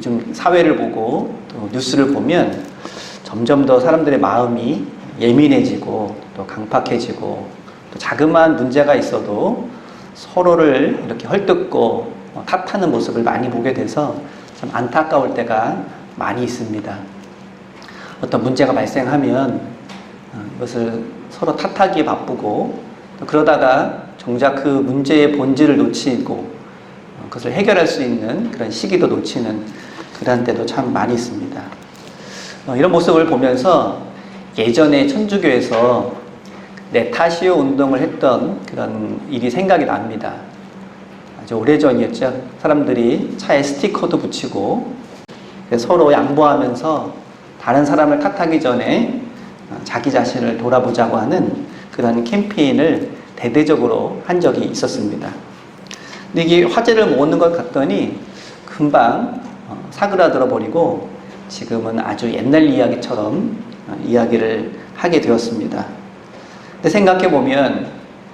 요즘 사회를 보고 또 뉴스를 보면 점점 더 사람들의 마음이 예민해지고 또 강팍해지고 또 자그마한 문제가 있어도 서로를 이렇게 헐뜯고 어, 탓하는 모습을 많이 보게 돼서 참 안타까울 때가 많이 있습니다. 어떤 문제가 발생하면 어, 이것을 서로 탓하기에 바쁘고 또 그러다가 정작 그 문제의 본질을 놓치고 어, 그것을 해결할 수 있는 그런 시기도 놓치는 그런 때도 참 많이 있습니다. 어, 이런 모습을 보면서 예전에 천주교에서 네타시오 운동을 했던 그런 일이 생각이 납니다. 아주 오래전이었죠. 사람들이 차에 스티커도 붙이고 서로 양보하면서 다른 사람을 탓하기 전에 어, 자기 자신을 돌아보자고 하는 그런 캠페인을 대대적으로 한 적이 있었습니다. 근데 이게 화제를 모으는 것 같더니 금방 어, 사그라들어 버리고 지금은 아주 옛날 이야기처럼 어, 이야기를 하게 되었습니다. 근데 생각해 보면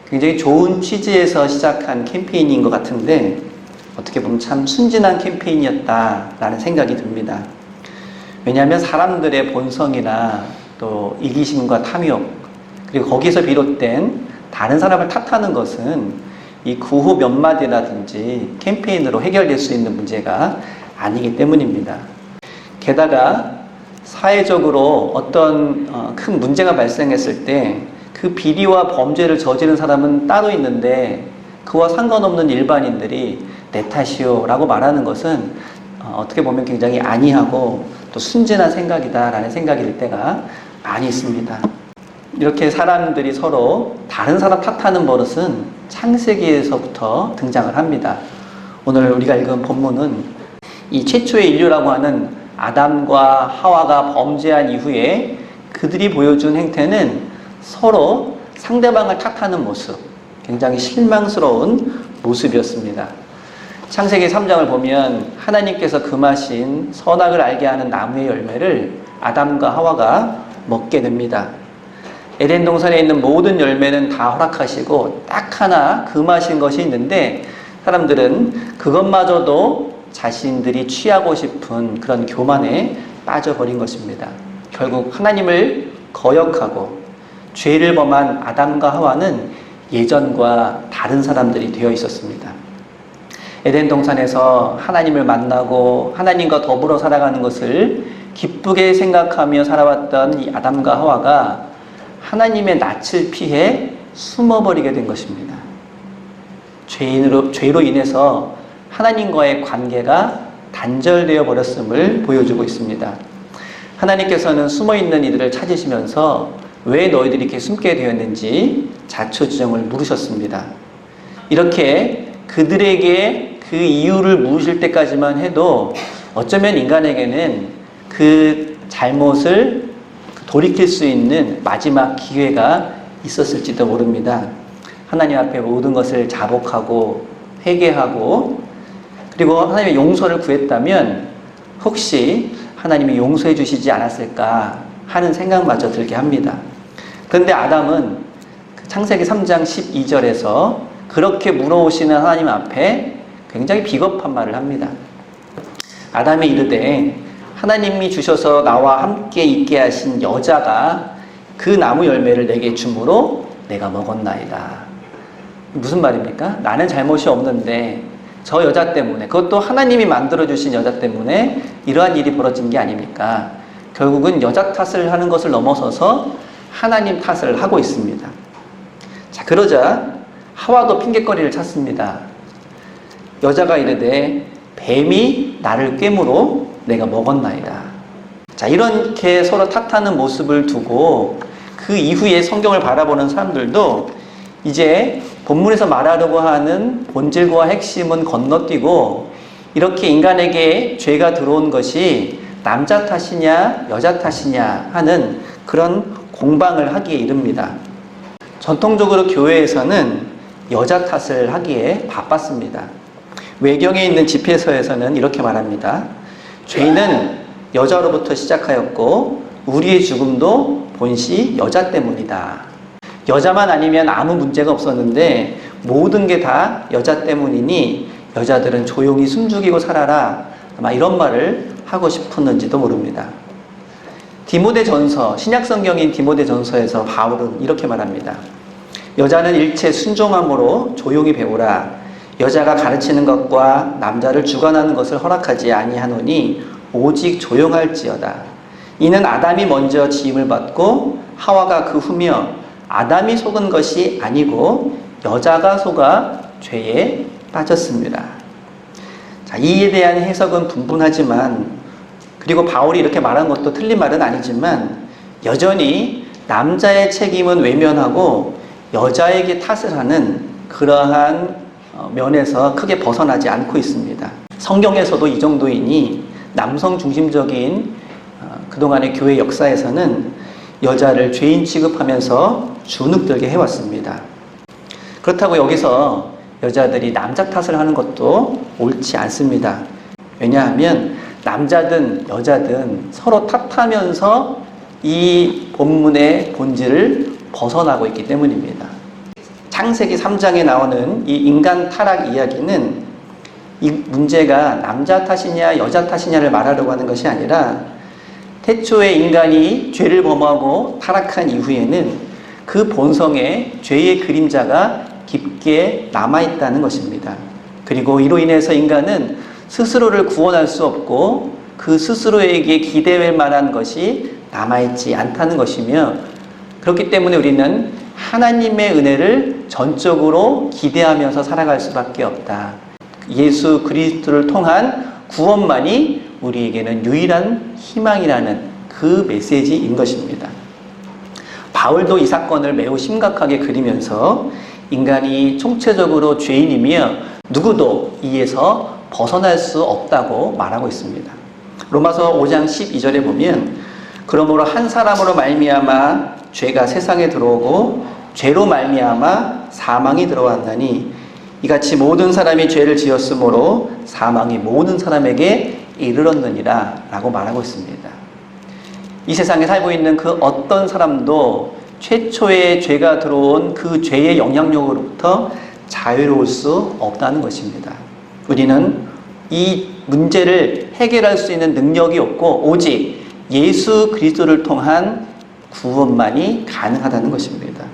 굉장히 좋은 취지에서 시작한 캠페인인 것 같은데 어떻게 보면 참 순진한 캠페인이었다라는 생각이 듭니다. 왜냐하면 사람들의 본성이나 또 이기심과 탐욕 그리고 거기서 비롯된 다른 사람을 탓하는 것은 이 구호 몇 마디라든지 캠페인으로 해결될 수 있는 문제가 아니기 때문입니다. 게다가 사회적으로 어떤 어, 큰 문제가 발생했을 때 그 비리와 범죄를 저지른 사람은 따로 있는데 그와 상관없는 일반인들이 내 탓이요라고 말하는 것은 어, 어떻게 보면 굉장히 안이하고 또 순진한 생각이다라는 생각이 들 때가 많이 있습니다. 이렇게 사람들이 서로 다른 사람 탓하는 버릇은 창세기에서부터 등장을 합니다. 오늘 우리가 읽은 본문은 이 최초의 인류라고 하는 아담과 하와가 범죄한 이후에 그들이 보여준 행태는 서로 상대방을 탓하는 모습, 굉장히 실망스러운 모습이었습니다. 창세기 3장을 보면 하나님께서 금하신 선악을 알게 하는 나무의 열매를 아담과 하와가 먹게 됩니다. 에덴 동산에 있는 모든 열매는 다 허락하시고 딱 하나 금하신 것이 있는데 사람들은 그것마저도 자신들이 취하고 싶은 그런 교만에 빠져버린 것입니다. 결국 하나님을 거역하고 죄를 범한 아담과 하와는 예전과 다른 사람들이 되어 있었습니다. 에덴 동산에서 하나님을 만나고 하나님과 더불어 살아가는 것을 기쁘게 생각하며 살아왔던 이 아담과 하와가 하나님의 낯을 피해 숨어버리게 된 것입니다. 죄인으로, 죄로 인해서 하나님과의 관계가 단절되어 버렸음을 보여주고 있습니다. 하나님께서는 숨어 있는 이들을 찾으시면서 왜 너희들이 이렇게 숨게 되었는지 자초지정을 물으셨습니다. 이렇게 그들에게 그 이유를 물으실 때까지만 해도 어쩌면 인간에게는 그 잘못을 돌이킬 수 있는 마지막 기회가 있었을지도 모릅니다. 하나님 앞에 모든 것을 자복하고 회개하고 그리고 하나님의 용서를 구했다면 혹시 하나님이 용서해 주시지 않았을까 하는 생각마저 들게 합니다. 그런데 아담은 그 창세기 3장 12절에서 그렇게 물어오시는 하나님 앞에 굉장히 비겁한 말을 합니다. 아담이 이르되 하나님이 주셔서 나와 함께 있게 하신 여자가 그 나무 열매를 내게 주므로 내가 먹었나이다. 무슨 말입니까? 나는 잘못이 없는데 저 여자 때문에 그것도 하나님이 만들어 주신 여자 때문에 이러한 일이 벌어진 게 아닙니까? 결국은 여자 탓을 하는 것을 넘어서서 하나님 탓을 하고 있습니다. 자, 그러자 하와도 핑계거리를 찾습니다. 여자가 이르되 뱀이 나를 꿰므로 내가 먹었나이다. 자, 이렇게 서로 탓하는 모습을 두고 그 이후에 성경을 바라보는 사람들도 이제 본문에서 말하려고 하는 본질과 핵심은 건너뛰고 이렇게 인간에게 죄가 들어온 것이 남자 탓이냐 여자 탓이냐 하는 그런 공방을 하기에 이릅니다. 전통적으로 교회에서는 여자 탓을 하기에 바빴습니다. 외경에 있는 집회서에서는 이렇게 말합니다. 죄는 여자로부터 시작하였고 우리의 죽음도 본시 여자 때문이다. 여자만 아니면 아무 문제가 없었는데 모든 게 다 여자 때문이니 여자들은 조용히 숨죽이고 살아라 아마 이런 말을 하고 싶었는지도 모릅니다. 디모데 전서, 신약 성경인 디모데 전서에서 바울은 이렇게 말합니다. 여자는 일체 순종함으로 조용히 배우라. 여자가 가르치는 것과 남자를 주관하는 것을 허락하지 아니하노니 오직 조용할지어다. 이는 아담이 먼저 지음을 받고 하와가 그 후며 아담이 속은 것이 아니고 여자가 속아 죄에 빠졌습니다. 자, 이에 대한 해석은 분분하지만 그리고 바울이 이렇게 말한 것도 틀린 말은 아니지만 여전히 남자의 책임은 외면하고 여자에게 탓을 하는 그러한 어, 면에서 크게 벗어나지 않고 있습니다. 성경에서도 이 정도이니 남성 중심적인 어, 그동안의 교회 역사에서는 여자를 죄인 취급하면서 주눅들게 해왔습니다. 그렇다고 여기서 여자들이 남자 탓을 하는 것도 옳지 않습니다. 왜냐하면 남자든 여자든 서로 탓하면서 이 본문의 본질을 벗어나고 있기 때문입니다. 창세기 3장에 나오는 이 인간 타락 이야기는 이 문제가 남자 탓이냐 여자 탓이냐를 말하려고 하는 것이 아니라 태초에 인간이 죄를 범하고 타락한 이후에는 그 본성에 죄의 그림자가 깊게 남아있다는 것입니다. 그리고 이로 인해서 인간은 스스로를 구원할 수 없고 그 스스로에게 기대할 만한 것이 남아있지 않다는 것이며 그렇기 때문에 우리는 하나님의 은혜를 전적으로 기대하면서 살아갈 수밖에 없다. 예수 그리스도를 통한 구원만이 우리에게는 유일한 희망이라는 그 메시지인 것입니다. 바울도 이 사건을 매우 심각하게 그리면서 인간이 총체적으로 죄인이며 누구도 이에서 벗어날 수 없다고 말하고 있습니다. 로마서 5장 12절에 보면 그러므로 한 사람으로 말미암아 죄가 세상에 들어오고 죄로 말미암아 사망이 들어왔나니 이같이 모든 사람이 죄를 지었으므로 사망이 모든 사람에게 이르렀느니라 라고 말하고 있습니다. 이 세상에 살고 있는 그 어떤 사람도 최초의 죄가 들어온 그 죄의 영향력으로부터 자유로울 수 없다는 것입니다. 우리는 이 문제를 해결할 수 있는 능력이 없고 오직 예수 그리스도를 통한 구원만이 가능하다는 것입니다.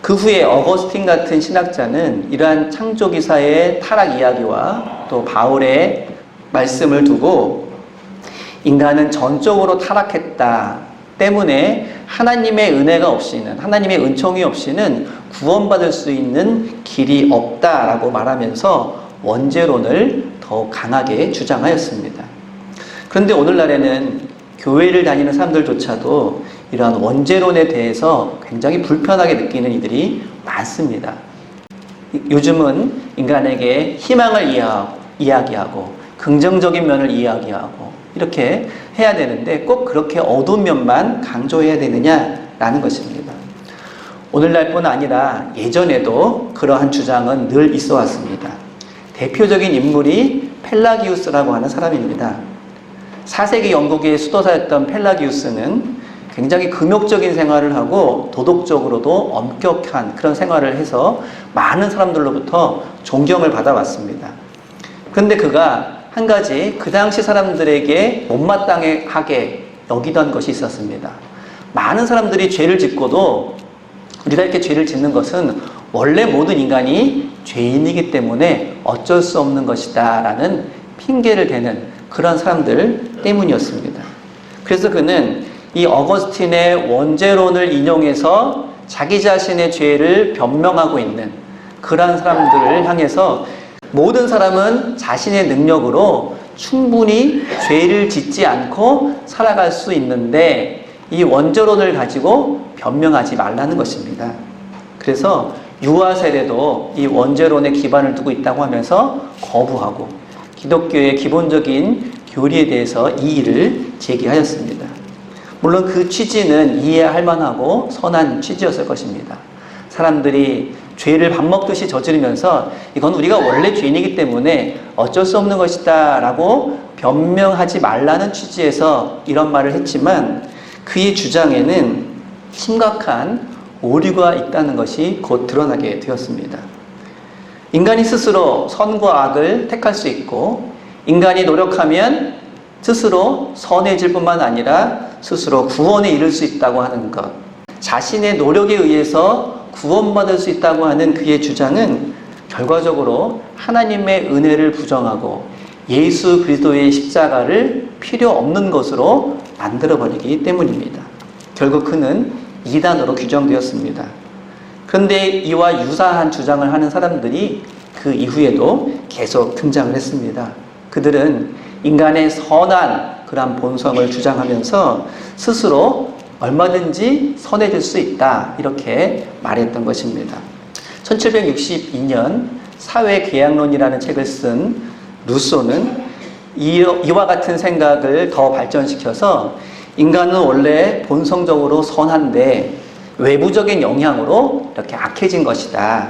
그 후에 어거스틴 같은 신학자는 이러한 창조기사의 타락 이야기와 또 바울의 말씀을 두고 인간은 전적으로 타락했다 때문에 하나님의 은혜가 없이는 하나님의 은총이 없이는 구원받을 수 있는 길이 없다라고 말하면서 원죄론을 더 강하게 주장하였습니다. 그런데 오늘날에는 교회를 다니는 사람들조차도 이러한 원죄론에 대해서 굉장히 불편하게 느끼는 이들이 많습니다. 요즘은 인간에게 희망을 이야기하고 긍정적인 면을 이야기하고 이렇게 해야 되는데 꼭 그렇게 어두운 면만 강조해야 되느냐라는 것입니다. 오늘날뿐 아니라 예전에도 그러한 주장은 늘 있어 왔습니다. 대표적인 인물이 펠라기우스라고 하는 사람입니다. 4세기 영국의 수도사였던 펠라기우스는 굉장히 금욕적인 생활을 하고 도덕적으로도 엄격한 그런 생활을 해서 많은 사람들로부터 존경을 받아왔습니다. 그런데 그가 한 가지 그 당시 사람들에게 못마땅하게 여기던 것이 있었습니다. 많은 사람들이 죄를 짓고도 우리가 이렇게 죄를 짓는 것은 원래 모든 인간이 죄인이기 때문에 어쩔 수 없는 것이다 라는 핑계를 대는 그런 사람들 때문이었습니다. 그래서 그는 이 어거스틴의 원죄론을 인용해서 자기 자신의 죄를 변명하고 있는 그러한 사람들을 향해서 모든 사람은 자신의 능력으로 충분히 죄를 짓지 않고 살아갈 수 있는데 이 원죄론을 가지고 변명하지 말라는 것입니다. 그래서 유아 세례도 이 원죄론에 기반을 두고 있다고 하면서 거부하고 기독교의 기본적인 교리에 대해서 이의를 제기하였습니다. 물론 그 취지는 이해할 만하고 선한 취지였을 것입니다. 사람들이 죄를 밥 먹듯이 저지르면서 이건 우리가 원래 죄인이기 때문에 어쩔 수 없는 것이다 라고 변명하지 말라는 취지에서 이런 말을 했지만 그의 주장에는 심각한 오류가 있다는 것이 곧 드러나게 되었습니다. 인간이 스스로 선과 악을 택할 수 있고 인간이 노력하면 스스로 선해질 뿐만 아니라 스스로 구원에 이를 수 있다고 하는 것. 자신의 노력에 의해서 구원받을 수 있다고 하는 그의 주장은 결과적으로 하나님의 은혜를 부정하고 예수 그리스도의 십자가를 필요 없는 것으로 만들어버리기 때문입니다. 결국 그는 이단으로 규정되었습니다. 그런데 이와 유사한 주장을 하는 사람들이 그 이후에도 계속 등장을 했습니다. 그들은 인간의 선한 그런 본성을 주장하면서 스스로 얼마든지 선해질 수 있다. 이렇게 말했던 것입니다. 1762년 사회계약론이라는 책을 쓴 루소는 이와 같은 생각을 더 발전시켜서 인간은 원래 본성적으로 선한데 외부적인 영향으로 이렇게 악해진 것이다.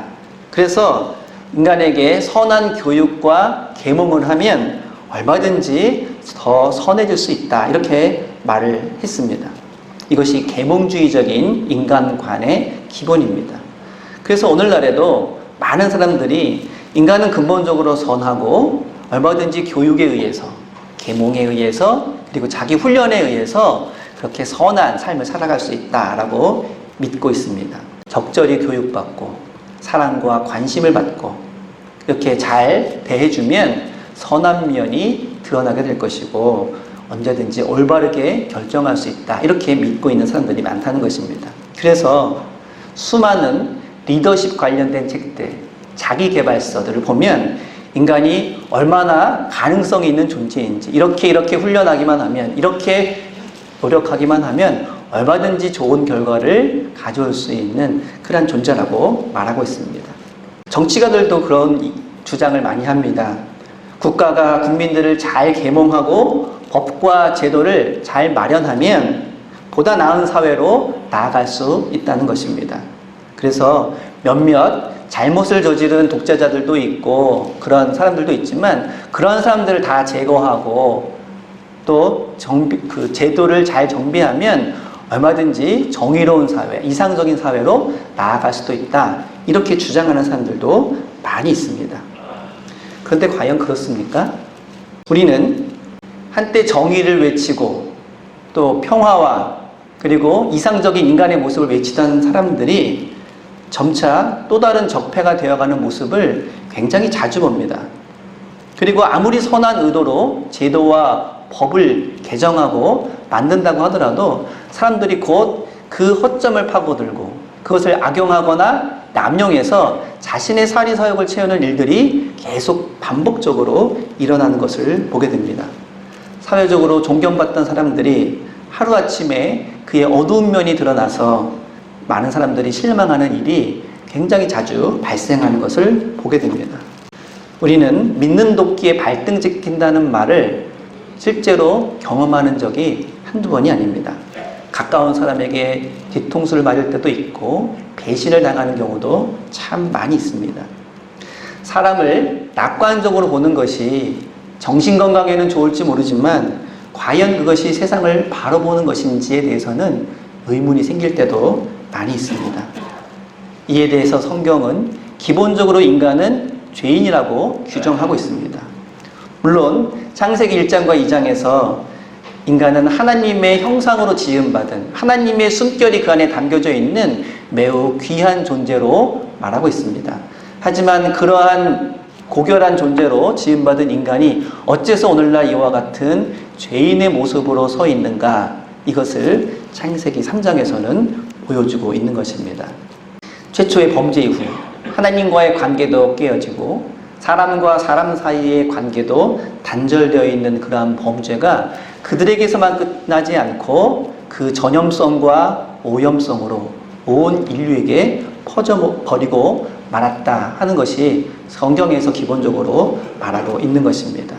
그래서 인간에게 선한 교육과 계몽을 하면 얼마든지 더 선해질 수 있다. 이렇게 말을 했습니다. 이것이 계몽주의적인 인간관의 기본입니다. 그래서 오늘날에도 많은 사람들이 인간은 근본적으로 선하고 얼마든지 교육에 의해서, 계몽에 의해서, 그리고 자기 훈련에 의해서 그렇게 선한 삶을 살아갈 수 있다라고 믿고 있습니다. 적절히 교육받고, 사랑과 관심을 받고, 이렇게 잘 대해주면 선한 면이 드러나게 될 것이고, 언제든지 올바르게 결정할 수 있다. 이렇게 믿고 있는 사람들이 많다는 것입니다. 그래서 수많은 리더십 관련된 책들, 자기 개발서들을 보면 인간이 얼마나 가능성이 있는 존재인지, 이렇게 이렇게 훈련하기만 하면, 이렇게 노력하기만 하면 얼마든지 좋은 결과를 가져올 수 있는 그런 존재라고 말하고 있습니다. 정치가들도 그런 주장을 많이 합니다. 국가가 국민들을 잘 계몽하고 법과 제도를 잘 마련하면 보다 나은 사회로 나아갈 수 있다는 것입니다. 그래서 몇몇 잘못을 저지른 독재자들도 있고 그런 사람들도 있지만 그런 사람들을 다 제거하고 또 정비, 그 제도를 잘 정비하면 얼마든지 정의로운 사회, 이상적인 사회로 나아갈 수도 있다. 이렇게 주장하는 사람들도 많이 있습니다. 그런데 과연 그렇습니까? 우리는 한때 정의를 외치고 또 평화와 그리고 이상적인 인간의 모습을 외치던 사람들이 점차 또 다른 적폐가 되어가는 모습을 굉장히 자주 봅니다. 그리고 아무리 선한 의도로 제도와 법을 개정하고 만든다고 하더라도 사람들이 곧 그 허점을 파고들고 그것을 악용하거나 남용해서 자신의 사리 사욕을 채우는 일들이 계속 반복적으로 일어나는 것을 보게 됩니다. 사회적으로 존경받던 사람들이 하루아침에 그의 어두운 면이 드러나서 많은 사람들이 실망하는 일이 굉장히 자주 발생하는 것을 보게 됩니다. 우리는 믿는 도끼에 발등 찍힌다는 말을 실제로 경험하는 적이 한두 번이 아닙니다. 가까운 사람에게 뒤통수를 맞을 때도 있고 배신을 당하는 경우도 참 많이 있습니다. 사람을 낙관적으로 보는 것이 정신 건강에는 좋을지 모르지만 과연 그것이 세상을 바로 보는 것인지에 대해서는 의문이 생길 때도 많이 있습니다. 이에 대해서 성경은 기본적으로 인간은 죄인이라고 규정하고 있습니다. 물론 창세기 1장과 2장에서 인간은 하나님의 형상으로 지음받은 하나님의 숨결이 그 안에 담겨져 있는 매우 귀한 존재로 말하고 있습니다. 하지만 그러한 고결한 존재로 지음받은 인간이 어째서 오늘날 이와 같은 죄인의 모습으로 서 있는가 이것을 창세기 3장에서는 보여주고 있는 것입니다. 최초의 범죄 이후 하나님과의 관계도 깨어지고 사람과 사람 사이의 관계도 단절되어 있는 그러한 범죄가 그들에게서만 끝나지 않고 그 전염성과 오염성으로 온 인류에게 퍼져버리고 말았다 하는 것이 성경에서 기본적으로 말하고 있는 것입니다.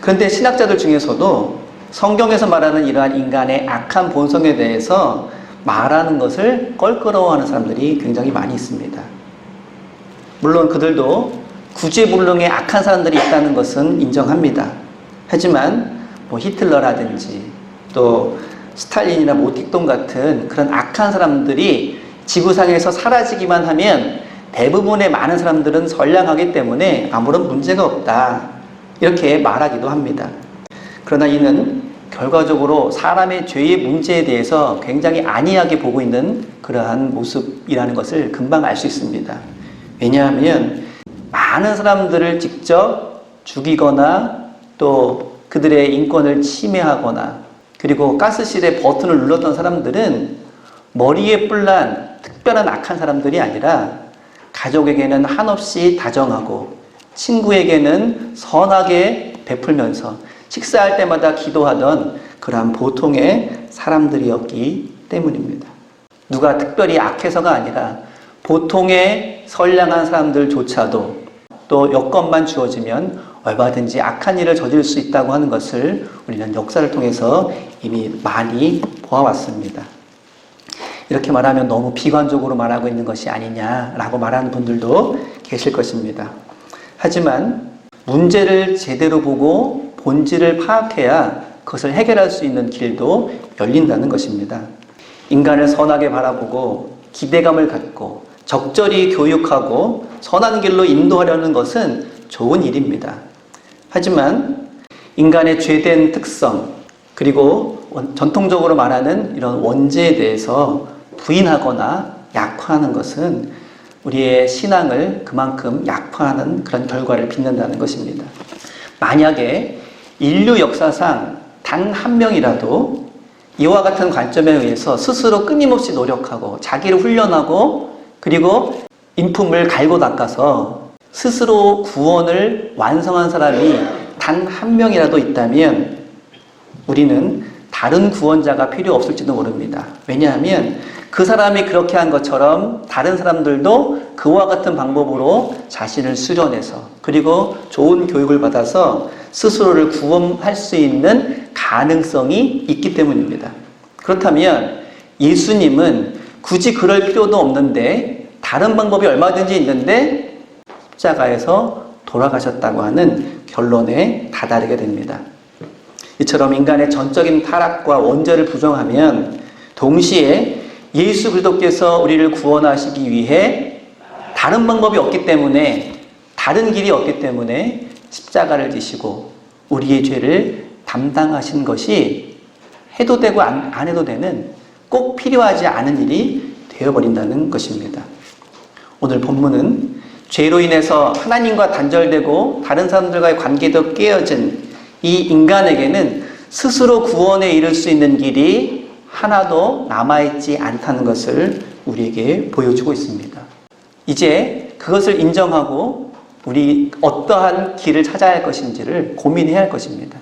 그런데 신학자들 중에서도 성경에서 말하는 이러한 인간의 악한 본성에 대해서 말하는 것을 껄끄러워하는 사람들이 굉장히 많이 있습니다. 물론 그들도 구제불능의 악한 사람들이 있다는 것은 인정합니다. 하지만 뭐 히틀러라든지 또 스탈린이나 모틱동 같은 그런 악한 사람들이 지구상에서 사라지기만 하면 대부분의 많은 사람들은 선량하기 때문에 아무런 문제가 없다. 이렇게 말하기도 합니다. 그러나 이는 결과적으로 사람의 죄의 문제에 대해서 굉장히 안이하게 보고 있는 그러한 모습이라는 것을 금방 알 수 있습니다. 왜냐하면 많은 사람들을 직접 죽이거나 또 그들의 인권을 침해하거나 그리고 가스실에 버튼을 눌렀던 사람들은 머리에 뿔난 특별한 악한 사람들이 아니라 가족에게는 한없이 다정하고 친구에게는 선하게 베풀면서 식사할 때마다 기도하던 그러한 보통의 사람들이었기 때문입니다. 누가 특별히 악해서가 아니라 보통의 선량한 사람들조차도 또 여건만 주어지면 얼마든지 악한 일을 저지를 수 있다고 하는 것을 우리는 역사를 통해서 이미 많이 보아왔습니다. 이렇게 말하면 너무 비관적으로 말하고 있는 것이 아니냐라고 말하는 분들도 계실 것입니다. 하지만 문제를 제대로 보고 본질을 파악해야 그것을 해결할 수 있는 길도 열린다는 것입니다. 인간을 선하게 바라보고 기대감을 갖고 적절히 교육하고 선한 길로 인도하려는 것은 좋은 일입니다. 하지만 인간의 죄된 특성 그리고 원- 전통적으로 말하는 이런 원죄에 대해서 부인하거나 약화하는 것은 우리의 신앙을 그만큼 약화하는 그런 결과를 빚는다는 것입니다. 만약에 인류 역사상 단 한 명이라도 이와 같은 관점에 의해서 스스로 끊임없이 노력하고 자기를 훈련하고 그리고 인품을 갈고 닦아서 스스로 구원을 완성한 사람이 단 한 명이라도 있다면 우리는 다른 구원자가 필요 없을지도 모릅니다. 왜냐하면 그 사람이 그렇게 한 것처럼 다른 사람들도 그와 같은 방법으로 자신을 수련해서 그리고 좋은 교육을 받아서 스스로를 구원할 수 있는 가능성이 있기 때문입니다. 그렇다면 예수님은 굳이 그럴 필요도 없는데 다른 방법이 얼마든지 있는데 십자가에서 돌아가셨다고 하는 결론에 다다르게 됩니다. 이처럼 인간의 전적인 타락과 원죄를 부정하면 동시에 예수 그리스도께서 우리를 구원하시기 위해 다른 방법이 없기 때문에 다른 길이 없기 때문에 십자가를 지시고 우리의 죄를 담당하신 것이 해도 되고 안, 안 해도 되는 꼭 필요하지 않은 일이 되어버린다는 것입니다. 오늘 본문은 죄로 인해서 하나님과 단절되고 다른 사람들과의 관계도 깨어진 이 인간에게는 스스로 구원에 이를 수 있는 길이 하나도 남아있지 않다는 것을 우리에게 보여주고 있습니다. 이제 그것을 인정하고 우리 어떠한 길을 찾아야 할 것인지를 고민해야 할 것입니다.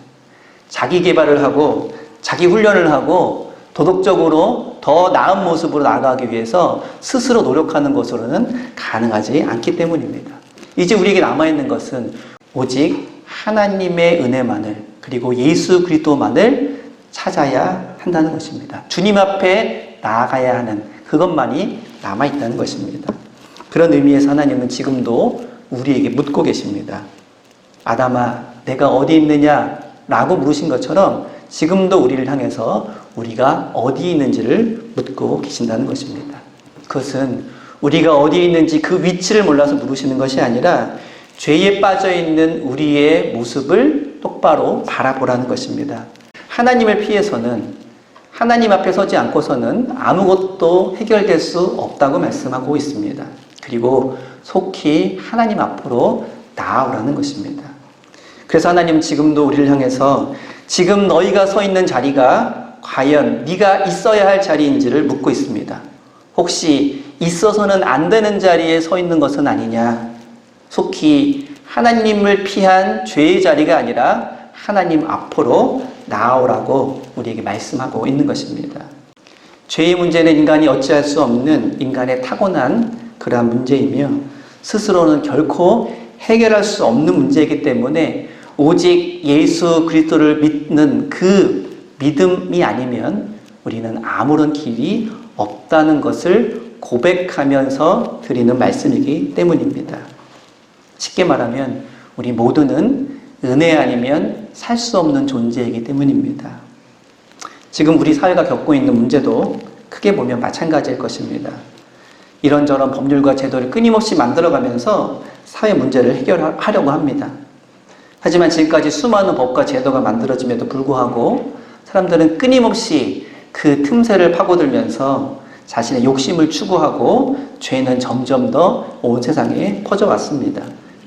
자기 개발을 하고 자기 훈련을 하고 도덕적으로 더 나은 모습으로 나아가기 위해서 스스로 노력하는 것으로는 가능하지 않기 때문입니다. 이제 우리에게 남아있는 것은 오직 하나님의 은혜만을 그리고 예수 그리스도만을 찾아야 한다는 것입니다. 주님 앞에 나아가야 하는 그것만이 남아있다는 것입니다. 그런 의미에서 하나님은 지금도 우리에게 묻고 계십니다. 아담아, 내가 어디 있느냐? 라고 물으신 것처럼 지금도 우리를 향해서 우리가 어디 있는지를 묻고 계신다는 것입니다. 그것은 우리가 어디에 있는지 그 위치를 몰라서 물으시는 것이 아니라 죄에 빠져 있는 우리의 모습을 똑바로 바라보라는 것입니다. 하나님을 피해서는 하나님 앞에 서지 않고서는 아무것도 해결될 수 없다고 말씀하고 있습니다. 그리고 속히 하나님 앞으로 나아오라는 것입니다. 그래서 하나님 지금도 우리를 향해서 지금 너희가 서 있는 자리가 과연 네가 있어야 할 자리인지를 묻고 있습니다. 혹시 있어서는 안 되는 자리에 서 있는 것은 아니냐? 속히 하나님을 피한 죄의 자리가 아니라 하나님 앞으로 나아오라고 우리에게 말씀하고 있는 것입니다. 죄의 문제는 인간이 어찌할 수 없는 인간의 타고난 그러한 문제이며 스스로는 결코 해결할 수 없는 문제이기 때문에 오직 예수 그리스도를 믿는 그 믿음이 아니면 우리는 아무런 길이 없다는 것을 고백하면서 드리는 말씀이기 때문입니다. 쉽게 말하면 우리 모두는 은혜 아니면 살 수 없는 존재이기 때문입니다. 지금 우리 사회가 겪고 있는 문제도 크게 보면 마찬가지일 것입니다. 이런저런 법률과 제도를 끊임없이 만들어가면서 사회 문제를 해결하려고 합니다. 하지만 지금까지 수많은 법과 제도가 만들어짐에도 불구하고 사람들은 끊임없이 그 틈새를 파고들면서 자신의 욕심을 추구하고 죄는 점점 더 온 세상에 퍼져왔습니다.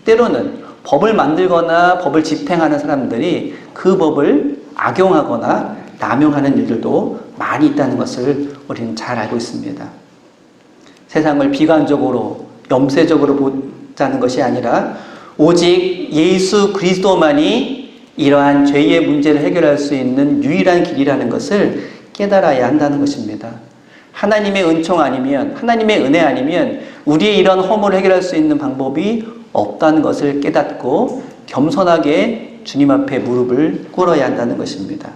때로는 법을 만들거나 법을 집행하는 사람들이 그 법을 악용하거나 남용하는 일들도 많이 있다는 것을 우리는 잘 알고 있습니다. 세상을 비관적으로 염세적으로 보자는 것이 아니라 오직 예수 그리스도만이 이러한 죄의 문제를 해결할 수 있는 유일한 길이라는 것을 깨달아야 한다는 것입니다. 하나님의 은총 아니면 하나님의 은혜 아니면 우리의 이런 허물을 해결할 수 있는 방법이 없다는 것을 깨닫고 겸손하게 주님 앞에 무릎을 꿇어야 한다는 것입니다.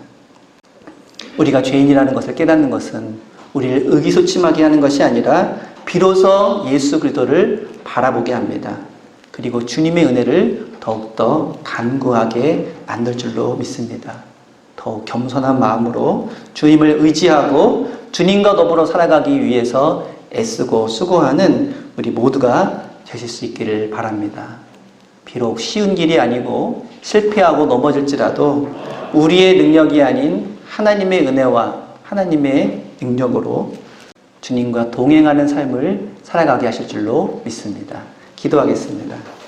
우리가 죄인이라는 것을 깨닫는 것은 우리를 의기소침하게 하는 것이 아니라 비로소 예수 그리스도를 바라보게 합니다. 그리고 주님의 은혜를 더욱더 간구하게 만들 줄로 믿습니다. 더욱 겸손한 마음으로 주님을 의지하고 주님과 더불어 살아가기 위해서 애쓰고 수고하는 우리 모두가 되실 수 있기를 바랍니다. 비록 쉬운 길이 아니고 실패하고 넘어질지라도 우리의 능력이 아닌 하나님의 은혜와 하나님의 능력으로 주님과 동행하는 삶을 살아가게 하실 줄로 믿습니다. 기도하겠습니다.